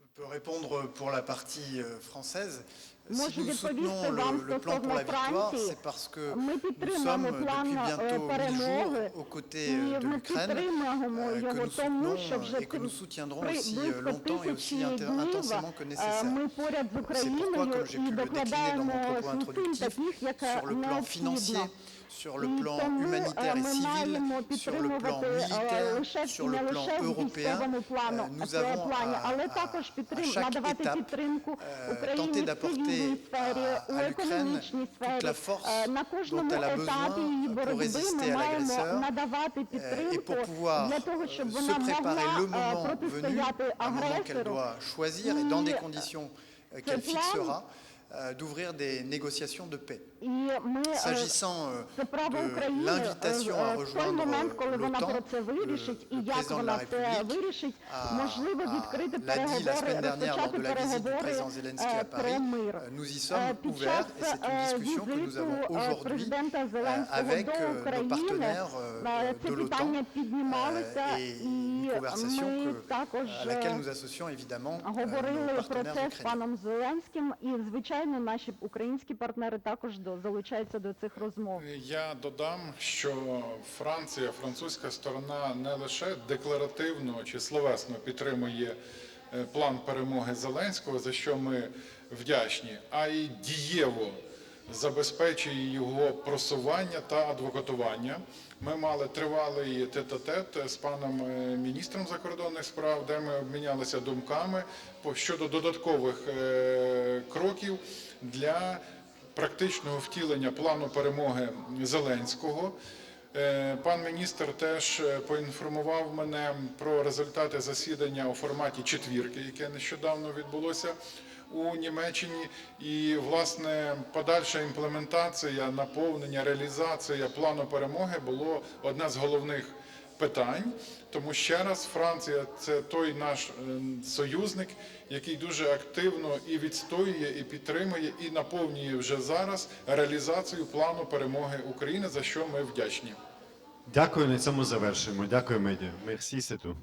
Je peux répondre pour la partie euh, française si nous soutenons le, plan pour la victoire, c'est parce que nous sommes depuis bientôt 1000 jours aux côtés euh, de l'Ukraine, euh, que nous soutenons euh, et que nous soutiendrons aussi longtemps et aussi intensément que nécessaire. C'est pourquoi, comme j'ai pu le décliner dans mon propos introductif, sur le plan financier, sur le plan humanitaire et civil, sur le plan militaire, sur le plan européen. Nous avons à, à, à chaque étape tenté d'apporter à, à l'Ukraine toute la force dont elle a besoin pour résister à l'agresseur euh, et pour pouvoir euh, se préparer le moment venu, un moment qu'elle doit choisir et dans des conditions euh, qu'elle fixera. Euh, d'ouvrir des négociations de paix. S'agissant euh, de l'invitation à rejoindre euh, l'OTAN, le président de la République a, l'a dit la semaine dernière lors de la visite du président Zelensky à Paris, nous y sommes ouverts et c'est une discussion que nous avons aujourd'hui avec nos partenaires de l'OTAN et une conversation que, à laquelle nous associons évidemment nos partenaires ukrainiens. Звичайно, наші українські партнери також залучаються до цих розмов. Я додам, що Франція, французька сторона не лише декларативно чи словесно підтримує е, план перемоги Зеленського, за що ми вдячні, а й дієво забезпечує його просування та адвокатування. Ми мали тривалий тет-а-тет з паном е, міністром закордонних справ, де ми обмінялися думками щодо додаткових е, кроків для практичного втілення плану перемоги Зеленського. Е, Пан міністр теж поінформував мене про результати засідання у форматі четвірки, яке нещодавно відбулося у Німеччині. І власне подальша імплементація, наповнення, реалізація плану перемоги було одне з головних питань. Тому ще раз Франція це той наш ем, союзник, який дуже активно і відстоює, і підтримує, і наповнює вже зараз реалізацію плану перемоги України, за що ми вдячні. Дякую, на цьому завершуємо. Дякую, медіа. Мерсі, сету.